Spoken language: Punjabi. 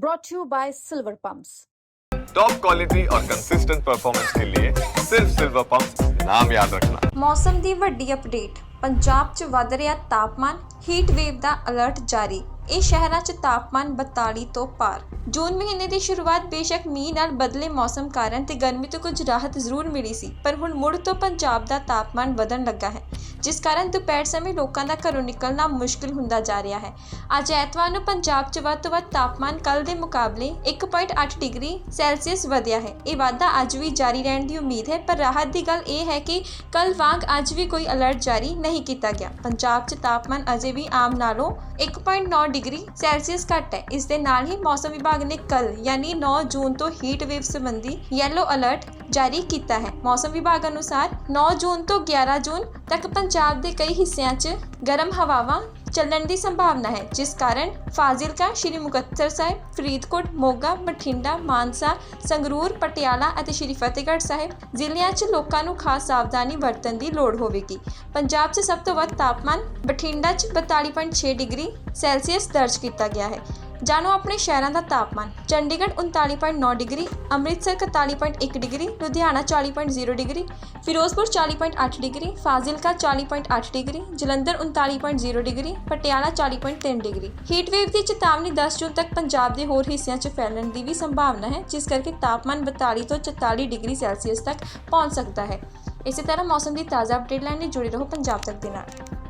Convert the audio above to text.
brought to you by Silver Pumps. Top quality और कंसिस्टेंट परफॉर्मेंस के लिए सिर्फ सिल्वर पंप नाम याद रखना ਮੌਸਮ ਦੀ ਵੱਡੀ ਅਪਡੇਟ ਪੰਜਾਬ 'ਚ ਵੱਧ ਰਿਹਾ ਤਾਪਮਾਨ ਹੀਟ ਵੇਵ ਦਾ ਅਲਰਟ ਜਾਰੀ ਇਹ ਸ਼ਹਿਰਾਂ 'ਚ ਤਾਪਮਾਨ 42 ਤੋਂ ਪਾਰ ਜੂਨ ਮਹੀਨੇ ਦੀ ਸ਼ੁਰੂਆਤ ਬੇਸ਼ੱਕ ਮੀਂਹ ਨਾਲ ਬਦਲੇ ਮੌਸਮ ਕਾਰਨ ਤੇ ਗਰਮੀ ਤੋਂ ਕੁਝ ਰਾਹਤ ਜ਼ਰੂਰ ਮਿਲੀ ਸੀ ਪਰ ਹੁਣ ਮੁੜ ਤੋਂ ਪੰਜਾਬ ਦਾ ਤਾਪਮਾਨ ਵਧਣ ਲੱਗਾ ਹੈ ਜਿਸ ਕਾਰਨ ਦੁਪਹਿਰ ਸਮੇਂ ਲੋਕਾਂ ਦਾ ਘਰੋਂ ਨਿਕਲਣਾ ਮੁਸ਼ਕਲ ਹੁੰਦਾ ਜਾ ਰਿਹਾ ਹੈ। ਅੱਜ ਐਤਵਾਰ ਨੂੰ ਪੰਜਾਬ 'ਚ ਵੱਧ ਤੋਂ ਵੱਧ ਤਾਪਮਾਨ ਕੱਲ ਦੇ ਮੁਕਾਬਲੇ 1.8 ਡਿਗਰੀ ਸੈਲਸੀਅਸ ਵਧਿਆ ਹੈ। ਇਹ ਵਾਧਾ ਅੱਜ ਵੀ ਜਾਰੀ ਰਹਿਣ ਦੀ ਉਮੀਦ ਹੈ, ਪਰ ਰਾਹਤ ਦੀ ਗੱਲ ਇਹ ਹੈ ਕਿ ਕੱਲ ਵਾਂਗ ਅੱਜ ਵੀ ਕੋਈ ਅਲਰਟ ਜਾਰੀ ਨਹੀਂ ਕੀਤਾ ਗਿਆ। ਪੰਜਾਬ 'ਚ ਤਾਪਮਾਨ ਅਜੇ ਵੀ ਆਮ ਨਾਲੋਂ 1.9 ਡਿਗਰੀ ਸੈਲਸੀਅਸ ਘੱਟ ਹੈ। ਇਸ ਦੇ ਨਾਲ ਹੀ ਮੌਸਮ ਵਿਭਾਗ ਨੇ ਕੱਲ ਯਾਨੀ 9 ਜੂਨ ਤੋਂ ਹੀਟ ਵੇਵ ਸੰਬੰਧੀ ਯੈਲੋ ਅਲਰਟ ਜਾਰੀ ਕੀਤਾ ਹੈ। ਮੌਸਮ ਵਿਭਾਗ ਅਨੁਸਾਰ 9 ਜੂਨ ਤੋਂ 11 ਜੂਨ ਤੱਕ ਪੰਜਾਬ ਦੇ ਕਈ ਹਿੱਸਿਆਂ 'ਚ ਗਰਮ ਹਵਾਵਾਂ ਚੱਲਣ ਦੀ ਸੰਭਾਵਨਾ ਹੈ, ਜਿਸ ਕਾਰਨ ਫਾਜ਼ਿਲਕਾ, ਸ਼੍ਰੀ ਮੁਕਤਸਰ ਸਾਹਿਬ, ਫਰੀਦਕੋਟ, ਮੋਗਾ, ਬਠਿੰਡਾ, ਮਾਨਸਾ, ਸੰਗਰੂਰ, ਪਟਿਆਲਾ ਅਤੇ ਸ਼੍ਰੀ ਫਤਿਹਗੜ੍ਹ ਸਾਹਿਬ ਜ਼ਿਲ੍ਹਿਆਂ 'ਚ ਲੋਕਾਂ ਨੂੰ ਖਾਸ ਸਾਵਧਾਨੀ ਵਰਤਣ ਦੀ ਲੋੜ ਹੋਵੇਗੀ। ਪੰਜਾਬ 'ਚ ਸਭ ਤੋਂ ਵੱਧ ਤਾਪਮਾਨ ਬਠਿੰਡਾ 'ਚ 42.6 ਡਿਗਰੀ ਸੈਲਸੀਅਸ ਦਰਜ ਕੀਤਾ ਗਿਆ ਹੈ। ਜਾਣੋ ਆਪਣੇ ਸ਼ਹਿਰਾਂ ਦਾ ਤਾਪਮਾਨ। Chandigarh 39.9 degree, Amritsar 41.1 degree, Ludhiana 40.0 degree, Firozpur 40.8 degree, Fazilka 40.8 degree, Jalandhar 39.0 degree, Patiala 40.3 degree. Heat wave ਦੀ ਚੇਤਾਵਨੀ 10 ਜੂਨ ਤੱਕ ਪੰਜਾਬ ਦੇ ਹੋਰ ਹਿੱਸਿਆਂ 'ਚ ਫੈਲਣ ਦੀ ਵੀ ਸੰਭਾਵਨਾ ਹੈ, ਜਿਸ ਕਰਕੇ ਤਾਪਮਾਨ 42 ਤੋਂ 44 ਡਿਗਰੀ ਸੈਲਸੀਅਸ ਤੱਕ ਪਹੁੰਚ ਸਕਦਾ ਹੈ। ਇਸੇ ਤਰ੍ਹਾਂ ਮੌਸਮ ਦੀ ਤਾਜ਼ਾ ਅਪਡੇਟ ਲੈਣ ਲਈ ਜੁੜੇ ਰਹੋ ਪੰਜਾਬ ਤੱਕ ਦੇ ਨਾਲ।